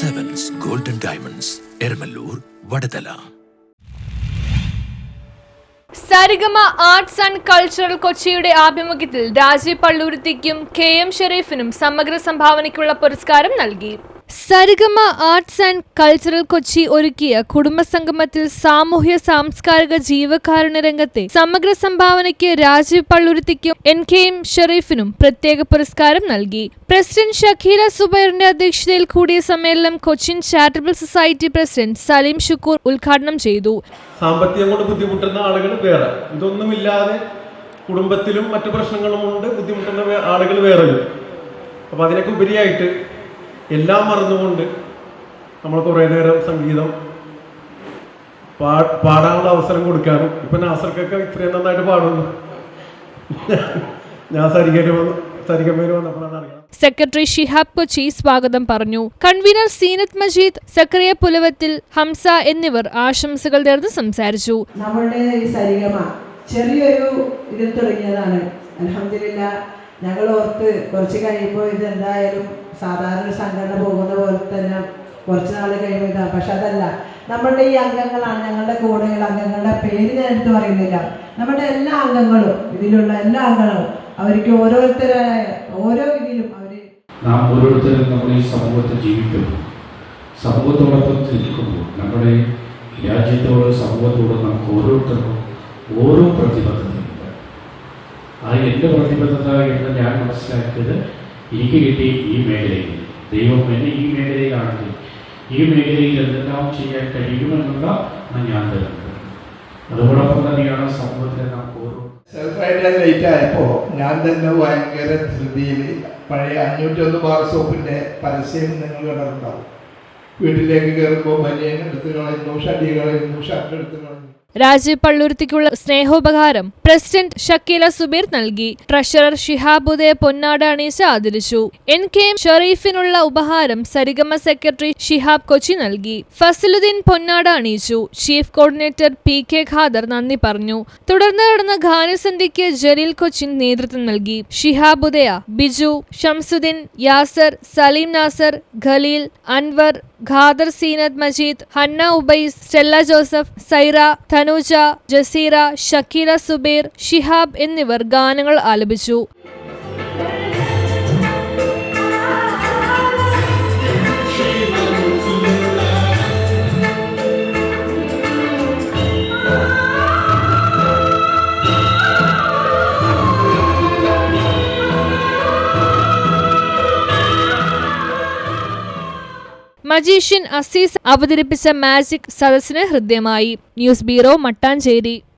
Golden diamonds Eramallur Vadathala Sarigama arts and cultural കൊച്ചിയുടെ ആഭിമുഖ്യത്തിൽ രാജീവ് പള്ളൂരുത്തിക്കും കെ എം ഷെരീഫിനും സമഗ്ര സംഭാവനയ്ക്കുള്ള പുരസ്കാരം നൽകി Sarigama arts and cultural Kochi ഒരുക്കിയ കുടുംബസംഗമത്തിൽ സാമൂഹ്യ സാംസ്കാരിക ജീവകാരുണ്യ രംഗത്തെ സമഗ്ര സംഭാവനയ്ക്ക് രാജീവ് പള്ളുരുത്തിക്കും എൻ കെ എം ഷെറീഫിനും പ്രത്യേക പുരസ്കാരം നൽകി. പ്രസിഡന്റ് ഷഖീല സുബൈറിന്റെ അധ്യക്ഷതയിൽ കൂടിയ സമ്മേളനം Cochin charitable society president Saleem Shukoor ഉദ്ഘാടനം ചെയ്തു. സാമ്പത്തികം കൊണ്ട് ബുദ്ധിമുട്ടുന്ന ആളുകൾ വേറെ. ഇതൊന്നുമില്ലാതെ കുടുംബത്തിലും മറ്റു പ്രശ്നങ്ങളും ഉണ്ട് ബുദ്ധിമുട്ടുന്ന ആളുകൾ വേറെ അപ്പൊ അതിനൊക്കെ ഉപരിയായിട്ട് എല്ലാം മറന്നുകൊണ്ട് നമ്മൾ കുറേ നേരം സംഗീതം പാ പാടാനുള്ള അവസരം കൊടുക്കാനും. ഇപ്പം നാസർക്കൊക്കെ ഇത്രയും നന്നായിട്ട് പാടുന്നു ഞാൻ സരിക്കേണ്ടി വന്നു സരികമ്മയിൽ വന്നപ്പോഴാണ് അറിയാം സെക്രട്ടറി ഷിഹാബ് കൊച്ചി സ്വാഗതം പറഞ്ഞു. കൺവീനർ സീനത്ത് മജീദ് സക്രിയ പുലവത്തിൽ ഹംസ എന്നിവർ ആശംസകൾ നേർന്ന് സംസാരിച്ചു. നമ്മളുടെ ഈ സരിഗമ ചെറിയൊരു ഇതിൽ തുടങ്ങിയതാണ്. അലഹമില്ല ഞങ്ങൾ ഓർത്ത് കുറച്ച് കഴിയുമ്പോൾ ഇത് എന്തായാലും സാധാരണ സംഘടന പോകുന്ന പോലെ തന്നെ കുറച്ച് നാൾ കഴിയുമ്പോൾ ഇതാണ് പക്ഷെ അതല്ല നമ്മളുടെ ഈ അംഗങ്ങളാണ് ഞങ്ങളുടെ കൂടെയുള്ള അംഗങ്ങളുടെ പേര് ഞാൻ എടുത്ത് പറയുന്നില്ല. നമ്മുടെ എല്ലാ അംഗങ്ങളും ഇതിലുള്ള എല്ലാ അംഗങ്ങളും അവർക്ക് ഓരോരുത്തരായ ഓരോ ഇതിലും അവർ നാം ഓരോരുത്തരും നമ്മുടെ ഈ സമൂഹത്തിൽ ജീവിക്കുന്നു. സമൂഹത്തോടൊപ്പം ജീവിക്കുമ്പോൾ നമ്മുടെ രാജ്യത്തോടും സമൂഹത്തോട് നമുക്ക് ഓരോരുത്തർക്കും ഓരോ പ്രതിബദ്ധതയുണ്ട്. ആ എന്റെ പ്രതിബദ്ധത എന്ന് ഞാൻ മനസ്സിലാക്കിയത് എനിക്ക് കിട്ടി ഈ മേഖലയിൽ. ദൈവം എന്നെ ഈ മേഖലയിലാണെങ്കിൽ ഈ മേഖലയിൽ എന്തെല്ലാം ചെയ്യാൻ കഴിയുമെന്നുള്ള ഞാൻ തരുന്നത് അതോടൊപ്പം തന്നെയാണ് സമൂഹത്തിലെ നാം ഓരോ സെൽഫായിട്ട് ഞാൻ തന്നെ ഭയങ്കര ധൃതിയിൽ പഴയ അഞ്ഞൂറ്റൊന്ന് ബാർ സോപ്പിന്റെ പരസ്യം നിങ്ങൾ കണ്ടിട്ടുണ്ടാവും. വീട്ടിലേക്ക് കയറുമ്പോൾ ബനിയൻ എടുത്ത് കളയുന്നു ഷഡി കളയുന്നു ഷർട്ട് എടുത്ത് കളയുന്നു. രാജീവ് പള്ളുരുത്തിക്കുള്ള സ്നേഹോപകാരം പ്രസിഡന്റ് ഷക്കീല സുബീർ നൽകി. ട്രഷറർ ഷിഹാബുദയ പൊന്നാട് അണീച്ച് ആദരിച്ചു. എൻ കെ എം ഷെറീഫിനുള്ള ഉപഹാരം സരിഗമ സെക്രട്ടറി ഷിഹാബ് കൊച്ചി നൽകി. ഫസലുദ്ദീൻ പൊന്നാട് അണിയിച്ചു chief coordinator P K Khader നന്ദി പറഞ്ഞു. തുടർന്ന് നടന്ന ഗാനസന്ധ്യയ്ക്ക് ജലീൽ കൊച്ചിൻ നേതൃത്വം നൽകി. ഷിഹാബുദയ ബിജു ഷംസുദ്ദീൻ യാസർ സലീം നാസർ ഖലീൽ അൻവർ ഖാദർ സീനദ് മജീദ് ഹന്ന ഉബൈസ് സ്റ്റെല്ല ജോസഫ് സൈറ ധനുജ ജസീറ ഷക്കീല സുബീർ ഷിഹാബ് എന്നിവർ ഗാനങ്ങൾ ആലപിച്ചു. മജീഷ്യൻ അസീസ് അവതരിപ്പിച്ച മാജിക് സദസ്സിന് ഹൃദ്യമായി. News bureau Mattancherry.